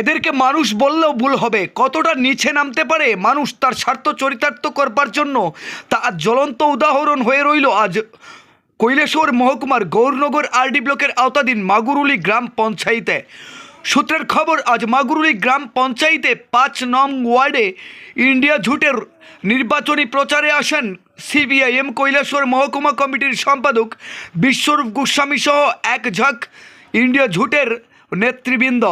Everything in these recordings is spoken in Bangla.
এদেরকে মানুষ বললেও ভুল হবে। কতটা নিচে নামতে পারে মানুষ তার স্বার্থ চরিতার্থ করবার জন্য? তা আজ জ্বলন্ত উদাহরণ হয়ে রইল আজ কৈলেশ্বর মহকুমার গৌরনগর আরডি ব্লকের আওতাধীন মাগুরুলি গ্রাম পঞ্চায়েতে। সূত্রের খবর, আজ মাগুরুলি গ্রাম পঞ্চায়েতে পাঁচ নং ওয়ার্ডে ইন্ডিয়া ঝুটের নির্বাচনী প্রচারে আসেন সিপিআইএম কৈলাসহর মহকুমা কমিটির সম্পাদক বিশ্বরূপ গোস্বামী সহ এক ঝাঁক ইন্ডিয়া ঝুটের নেতৃবৃন্দ।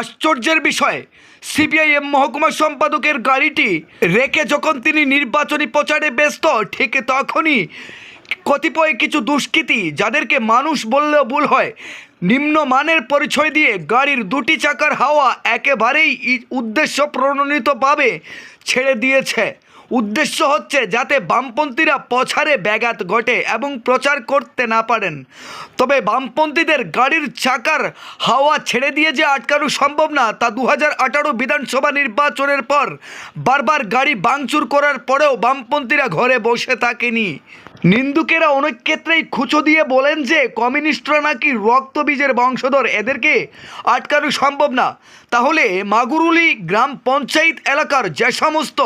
আশ্চর্যের বিষয় সিবিআইএম মহকুমা সম্পাদকের গাড়িটি রেখে যখন তিনি নির্বাচনী প্রচারে ব্যস্ত, ঠিক তখনই কতিপয় কিছু দুষ্কৃতী যাদেরকে মানুষ বললেও ভুল হয়, নিম্ন মানের পরিচয় দিয়ে গাড়ির দুটি চাকার হাওয়া একেবারেই উদ্দেশ্য প্রণোদিতভাবে ছেড়ে দিয়েছে। উদ্দেশ্য হচ্ছে যাতে বামপন্থীরা পছারে ব্যাঘাত ঘটে এবং প্রচার করতে না পারেন। তবে বামপন্থীদের গাড়ির চাকার হাওয়া ছেড়ে দিয়ে যে আটকানো সম্ভব না, তা দু হাজার আঠারো বিধানসভা নির্বাচনের পর বারবার গাড়ি বাংচুর করার পরেও বামপন্থীরা ঘরে বসে থাকেনি। নিন্দুকেরা অনেক ক্ষেত্রেই খুঁচো দিয়ে বলেন যে কমিউনিস্টরা নাকি রক্তবীজের বংশধর, এদেরকে আটকানো সম্ভব না। তাহলে মাগুরুলি গ্রাম পঞ্চায়েত এলাকার যে সমস্ত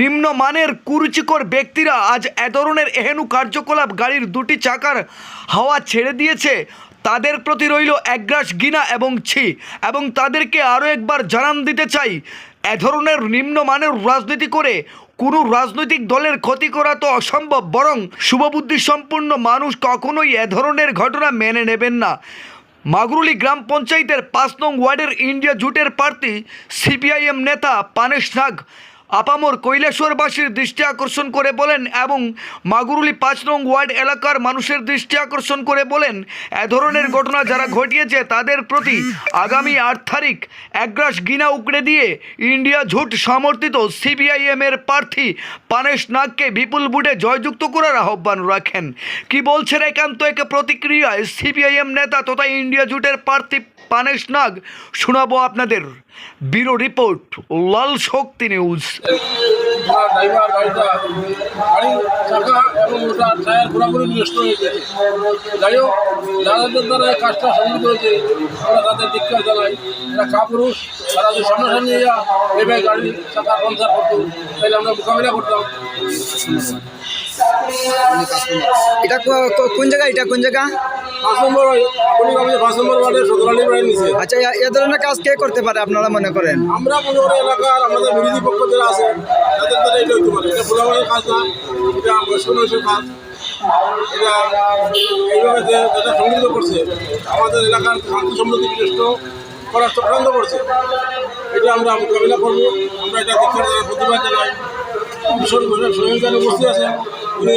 নিম্নমানের কুরুচিকর ব্যক্তিরা আজ এ ধরনের এহেনু কার্যকলাপ গাড়ির দুটি চাকার হাওয়া ছেড়ে দিয়েছে, তাদের প্রতি রইল একগ্রাস গিনা এবং ছি। এবং তাদেরকে আরও একবার জানান দিতে চাই, এ ধরনের নিম্নমানের রাজনীতি করে কোনো রাজনৈতিক দলের ক্ষতি করা তো অসম্ভব, বরং শুভবুদ্ধি সম্পূর্ণ মানুষ কখনোই এ ধরনের ঘটনা মেনে নেবেন না। মাগরুলি গ্রাম পঞ্চায়েতের পাঁচ নং ওয়ার্ডের ইন্ডিয়া জুটের প্রার্থী, সিপিআইএম নেতা পানেশ নাগ আপামর কৈলাসরবাসীর দৃষ্টি আকর্ষণ করে বলেন এবং মাগুরুলি পাঁচ নং ওয়ার্ড এলাকার মানুষের দৃষ্টি আকর্ষণ করে বলেন, এ ধরনের ঘটনা যারা ঘটিয়েছে তাদের প্রতি আগামী আট তারিখ একগ্রাস গিনা উকড়ে দিয়ে ইন্ডিয়া ঝুট সমর্থিত সিবিআইএম এর প্রার্থী পানেশ নাগকে বিপুল বুটে জয়যুক্ত করার আহ্বান রাখেন। কি বলছেন একান্ত এক প্রতিক্রিয়ায় সিপিআইএম নেতা তথা ইন্ডিয়া জুটের প্রার্থী পানেশ নাগ, শোনাবো আপনাদের। Bureau report, Lal Shakti news. যাই হোক দ্বারা কাজটা সম্মিলিত হয়েছে আমরা তাদের দীক্ষা জানাই এরা কাপুরুষ করতো আমরা মোকাবিলা করতাম এটা কোন জায়গা? এটা কোন জায়গা? আচ্ছা এ- ধরনের কাজ কে করতে পারে আপনারা মনে করেন? আমরা মনে করি এলাকার আমাদের বিরোধী পক্ষ যারা আছে তাদের দ্বারা এটা হতে পারে। এটা ভোলাবাড়ির কাজ না এটা বয়স্ক কাজ। এটা এইভাবে যে যেটা সংগঠিত করছে আমাদের এলাকার শান্তি সমৃদ্ধি বিনষ্ট করার চক্রান্ত করছে। এটা আমরা মোকাবিলা করব। আমরা এটা দ্বারা প্রতিবাদ জানাই। ভীষণ ভীষণ সহযোগিতা উপস্থিত আছেন। উনি